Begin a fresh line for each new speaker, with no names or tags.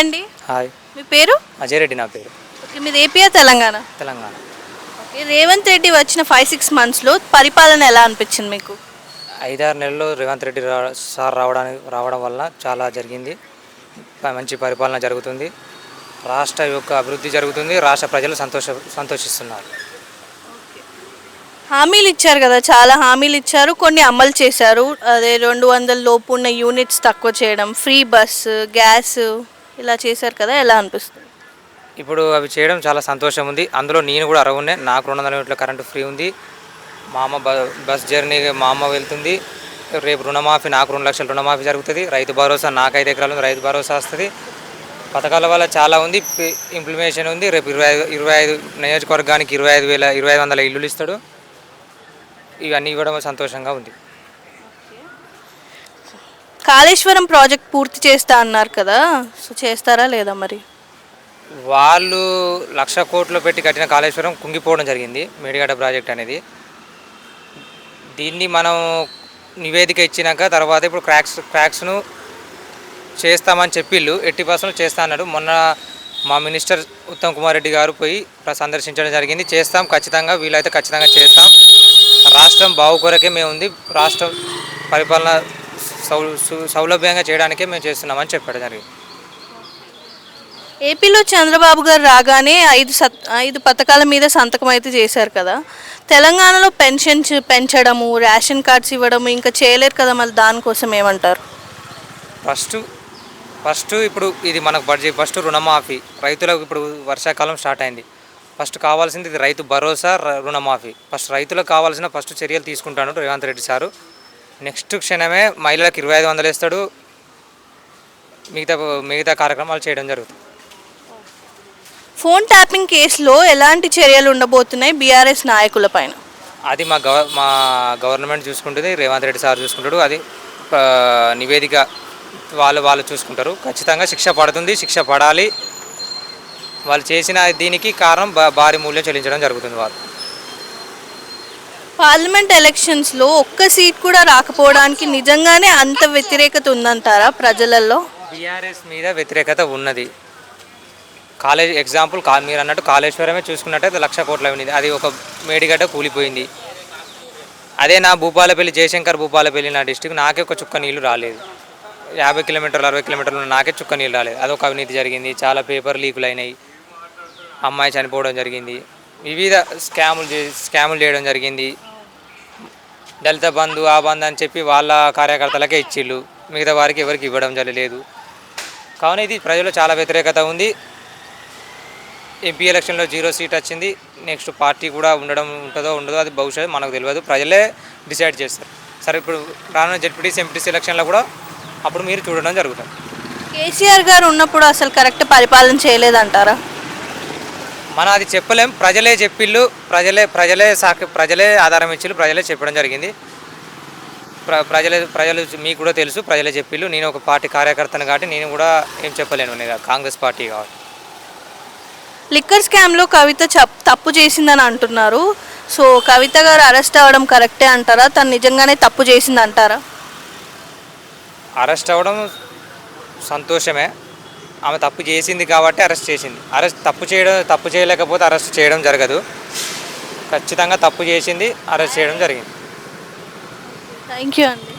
అండి.
హాయ్.
మీ పేరు?
అజయ్ రెడ్డి నా పేరు.
ఓకే మీది ఏపీఆ తెలంగాణ?
తెలంగాణ.
ఓకే రేవంత్ రెడ్డి వచ్చిన ఫైవ్ సిక్స్ మంత్స్లో పరిపాలన ఎలా అనిపించింది మీకు?
ఐదారు నెలల్లో రేవంత్ రెడ్డి రా సార్ రావడానికి రావడం వల్ల చాలా జరిగింది. మంచి పరిపాలన జరుగుతుంది. రాష్ట్ర యొక్క అభివృద్ధి జరుగుతుంది. రాష్ట్ర ప్రజలు సంతోష సంతోషిస్తున్నారు.
హామీలు ఇచ్చారు కదా చాలా హామీలు ఇచ్చారు కొన్ని అమలు చేశారు. అదే రెండు వందల లోపు ఉన్న యూనిట్స్ తక్కువ చేయడం ఫ్రీ బస్సు గ్యాస్ ఇలా చేశారు కదా ఎలా అనిపిస్తుంది?
ఇప్పుడు అవి చేయడం చాలా సంతోషం ఉంది. అందులో నేను కూడా అరవునే నాకు రెండు వందల యూనిట్ల కరెంటు ఫ్రీ ఉంది. మా అమ్మ బ బస్ జర్నీ మా అమ్మ వెళ్తుంది. రేపు రుణమాఫీ నాకు రెండు లక్షల రుణమాఫీ జరుగుతుంది. రైతు భరోసా నాకు ఐదు ఎకరాలు ఉంది రైతు భరోసా వస్తుంది. పథకాల వల్ల చాలా ఉంది ఇంప్లిమేషన్ ఉంది. రేపు ఇరవై ఐదు ఇరవై ఐదు నియోజకవర్గానికి ఇరవై ఐదు వేల ఇరవై ఐదు వందల ఇల్లులు ఇస్తాడు. ఇవన్నీ ఇవ్వడం సంతోషంగా ఉంది.
కాళేశ్వరం ప్రాజెక్ట్ పూర్తి చేస్తా అన్నారు కదా సో చేస్తారా లేదా మరి?
వాళ్ళు లక్ష కోట్లు పెట్టి కట్టిన కాళేశ్వరం కుంగిపోవడం జరిగింది మేడిగడ్డ ప్రాజెక్ట్ అనేది. దీన్ని మనం నివేదిక ఇచ్చినాక తర్వాత ఇప్పుడు క్రాక్స్ క్రాక్స్ను చేస్తామని చెప్పిళ్ళు ఎట్టి పర్సెంట్ చేస్తా అన్నాడు. మొన్న మా మినిస్టర్ ఉత్తమ్ కుమార్ రెడ్డి గారు పోయి ప్ర- సందర్శించడం జరిగింది. చేస్తాం ఖచ్చితంగా వీలైతే ఖచ్చితంగా చేస్తాం. రాష్ట్రం బాగు కొరకే మేము ఉంది రాష్ట్రం పరిపాలన సౌలభ్యంగా చేయడానికే మేము చేస్తున్నామని చెప్పడం జరిగింది.
ఏపీలో చంద్రబాబు గారు రాగానే ఐదు సత్ ఐదు పథకాల మీద సంతకం అయితే చేశారు కదా. తెలంగాణలో పెన్షన్స్ పెంచడము రేషన్ కార్డ్స్ ఇవ్వడము ఇంకా చేయలేరు కదా మళ్ళీ దానికోసం ఏమంటారు?
ఫస్ట్ ఫస్ట్ ఇప్పుడు ఇది మనకు బడ్జెట్ ఫస్ట్ రుణమాఫీ. రైతులకు ఇప్పుడు వర్షాకాలం స్టార్ట్ అయింది. ఫస్ట్ కావాల్సింది ఇది రైతు భరోసా రుణమాఫీ. ఫస్ట్ రైతులకు కావాల్సిన ఫస్ట్ చర్యలు తీసుకుంటాడు రేవంత్ రెడ్డి సారు. నెక్స్ట్ క్షణమే మహిళలకు ఇరవై ఐదు వందలు ఇస్తాడు మిగతా మిగతా కార్యక్రమాలు చేయడం జరుగుతుంది.
ఫోన్ ట్యాపింగ్ కేసులో ఎలాంటి చర్యలు ఉండబోతున్నాయి బీఆర్ఎస్ నాయకుల పైన?
అది మా గవ మా గవర్నమెంట్ చూసుకుంటుంది రేవంత్ రెడ్డి సార్ చూసుకుంటాడు. అది నివేదిక వాళ్ళు వాళ్ళు చూసుకుంటారు. ఖచ్చితంగా శిక్ష పడుతుంది శిక్ష పడాలి. వాళ్ళు చేసిన దీనికి కారణం భారీ మూల్యం చెల్లించడం జరుగుతుంది వాళ్ళు.
పార్లమెంట్ ఎలక్షన్స్లో ఒక్క సీట్ కూడా రాకపోవడానికి నిజంగానే అంత వ్యతిరేకత ఉందంటారా ప్రజలలో?
బీఆర్ఎస్ మీద వ్యతిరేకత ఉన్నది. కాలేజ్ ఎగ్జాంపుల్ కా మీరు అన్నట్టు కాళేశ్వరమే చూసుకున్నట్టయితే లక్ష కోట్ల ఉంది అది ఒక మేడిగడ్డ కూలిపోయింది. అదే నా భూపాలపల్లి జయశంకర్ భూపాలపల్లి నా డిస్టిక్ నాకే ఒక చుక్క నీళ్ళు రాలేదు. యాభై కిలోమీటర్లు అరవై కిలోమీటర్లు ఉన్న నాకే చుక్క నీళ్ళు రాలేదు. అదొక అవినీతి జరిగింది. చాలా పేపర్ లీకులు అయినాయి అమ్మాయి చనిపోవడం జరిగింది. వివిధ స్కాములు స్కాములు చేయడం జరిగింది. దళిత బంధు ఆ బంధు అని చెప్పి వాళ్ళ కార్యకర్తలకే ఇచ్చిళ్ళు. మిగతా వారికి ఎవరికి ఇవ్వడం జరగలేదు. కావున ఇది ప్రజలు చాలా వ్యతిరేకత ఉంది. ఎంపీ ఎలక్షన్లో జీరో సీట్ వచ్చింది. నెక్స్ట్ పార్టీ కూడా ఉండడం ఉంటుందో ఉండదో అది భవిష్యత్తు మనకు తెలియదు. ప్రజలే డిసైడ్ చేస్తారు. సరే ఇప్పుడు రానున్న జడ్పీటీసీ ఎంపీటీసీ ఎలక్షన్లో కూడా అప్పుడు మీరు చూడడం జరుగుతుంది.
కేసీఆర్ గారు ఉన్నప్పుడు అసలు కరెక్ట్ పరిపాలన చేయలేదంటారా?
మనం అది చెప్పలేం. ప్రజలే చెప్పిళ్ళు ప్రజలే ప్రజలే సాకి ప్రజలే ఆధారం ఇచ్చిళ్ళు ప్రజలే చెప్పడం జరిగింది. ప్ర ప్రజలే ప్రజలు మీకు కూడా తెలుసు ప్రజలే చెప్పిళ్ళు. నేను ఒక పార్టీ కార్యకర్తను కాబట్టి నేను కూడా ఏం చెప్పలేను నేను కాంగ్రెస్ పార్టీ కాబట్టి.
లిక్కర్ స్కామ్లో కవిత తప్పు చేసిందని అంటున్నారు. సో కవిత గారు అరెస్ట్ అవ్వడం కరెక్టే అంటారా? తను నిజంగానే తప్పు చేసింది అంటారా
అరెస్ట్ అవ్వడం సంతోషమే. ఆమె తప్పు చేసింది కాబట్టి అరెస్ట్ చేసింది. అరెస్ట్ తప్పు చేయడం తప్పు చేయలేకపోతే అరెస్ట్ చేయడం జరగదు. ఖచ్చితంగా తప్పు చేసింది అరెస్ట్ చేయడం జరిగింది.
థ్యాంక్ యూ అండి.